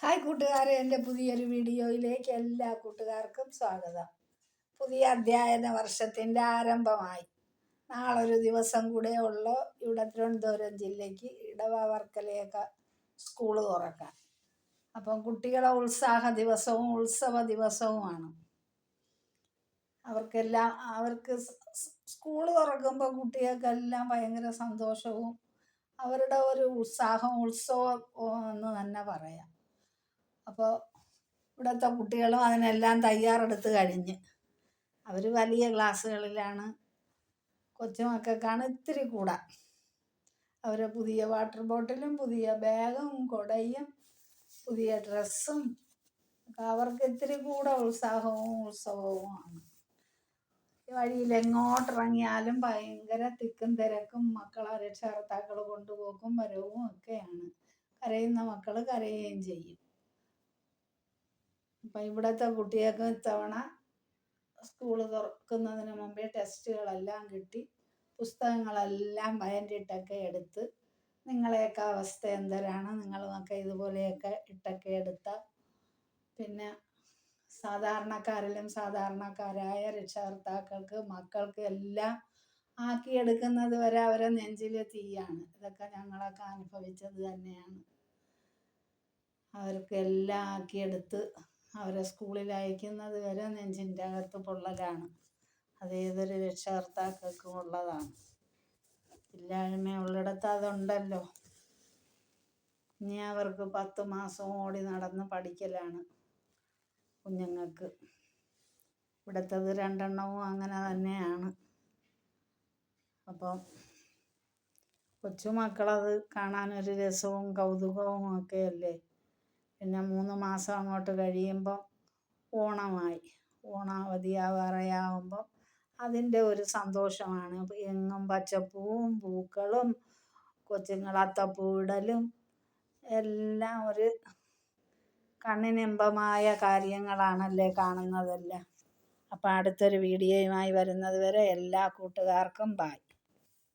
Hi കൂട്ടുകാരെ എന്റെ പുതിയൊരു വീഡിയോയിലേക്ക് എല്ലാ കൂട്ടുകാർക്കും സ്വാഗതം. പുതിയ അധ്യയന വർഷത്തിന്റെ ആരംഭമായി. നാളൊരു ദിവസം കൂടെ ഉള്ളു ഇവിടെ തിരുവനന്തപുരം ജില്ലയ്ക്ക് ഇടവ വർക്കലയൊക്കെ സ്കൂൾ തുറക്കാൻ. അപ്പം കുട്ടികളെ ഉത്സാഹ ദിവസവും ഉത്സവ ദിവസവുമാണ്. അവർക്കെല്ലാം അവർക്ക് സ്കൂൾ തുറക്കുമ്പോൾ കുട്ടികൾക്കെല്ലാം ഭയങ്കര സന്തോഷവും അവരുടെ ഒരു ഉത്സാഹം ഉത്സവം എന്ന് തന്നെ പറയാം. അപ്പോൾ ഇവിടുത്തെ കുട്ടികളും അതിനെല്ലാം തയ്യാറെടുത്ത് കഴിഞ്ഞ്. അവർ വലിയ ക്ലാസ്സുകളിലാണ്. കൊച്ചുമക്കൾക്കാണ് ഇത്തിരി കൂടാ. അവർ പുതിയ വാട്ടർ ബോട്ടിലും പുതിയ ബാഗും കൊടയും പുതിയ ഡ്രസ്സും അവർക്ക് ഇത്തിരി കൂടെ ഉത്സാഹവും ഉത്സവവുമാണ് വഴിയിൽ എങ്ങോട്ടിറങ്ങിയാലും ഭയങ്കര തിക്കും തിരക്കും മക്കളെ രക്ഷകർത്താക്കൾ കൊണ്ടുപോക്കും വരവും ഒക്കെയാണ്. കരയുന്ന മക്കൾ കരയുകയും ചെയ്യും. അപ്പം ഇവിടുത്തെ കുട്ടികൾക്ക് ഇത്തവണ സ്കൂൾ തുറക്കുന്നതിന് മുമ്പേ ടെസ്റ്റുകളെല്ലാം കിട്ടി. പുസ്തകങ്ങളെല്ലാം ബയൻഡിട്ടൊക്കെ എടുത്ത് നിങ്ങളെയൊക്കെ അവസ്ഥ എന്തരാണ്? നിങ്ങളുമൊക്കെ ഇതുപോലെയൊക്കെ ഇട്ടൊക്കെ എടുത്ത പിന്നെ സാധാരണക്കാരിലും സാധാരണക്കാരായ രക്ഷകർത്താക്കൾക്ക് മക്കൾക്ക് എല്ലാം ആക്കിയെടുക്കുന്നത് വരെ അവരെ നെഞ്ചിലെ തീയാണ്. ഇതൊക്കെ ഞങ്ങളൊക്കെ അനുഭവിച്ചത് തന്നെയാണ്. അവർക്ക് എല്ലാം ആക്കിയെടുത്ത് അവരെ സ്കൂളിൽ അയക്കുന്നത് വരെ നെഞ്ചിന്റെ അകത്ത് പൊള്ളലാണ്. അത് ഏതൊരു രക്ഷകർത്താക്കൾക്കും ഉള്ളതാണ്. ഇല്ലായ്മ ഉള്ളിടത്ത് അതുണ്ടല്ലോ. ഇനി അവർക്ക് പത്ത് മാസം ഓടി നടന്ന് പഠിക്കലാണ് കുഞ്ഞുങ്ങൾക്ക്. ഇവിടുത്തത് രണ്ടെണ്ണവും അങ്ങനെ തന്നെയാണ്. അപ്പം കൊച്ചുമക്കളത് കാണാനൊരു രസവും കൗതുകവും ഒക്കെ അല്ലേ പിന്നെ മൂന്ന് മാസം അങ്ങോട്ട് കഴിയുമ്പം ഓണമായി. ഓണാവധിയാവാറായാകുമ്പം അതിന്റെ ഒരു സന്തോഷമാണ്. എങ്ങും പച്ചപ്പൂവും പൂക്കളും കൊച്ചുങ്ങൾ അത്തപ്പൂവിടലും എല്ലാം ഒരു കണ്ണിനിമ്പമായ കാര്യങ്ങളാണല്ലേ കാണുന്നതെല്ലാം. അപ്പം അടുത്തൊരു വീഡിയോയുമായി വരുന്നത് വരെ എല്ലാ കൂട്ടുകാർക്കും ബായ്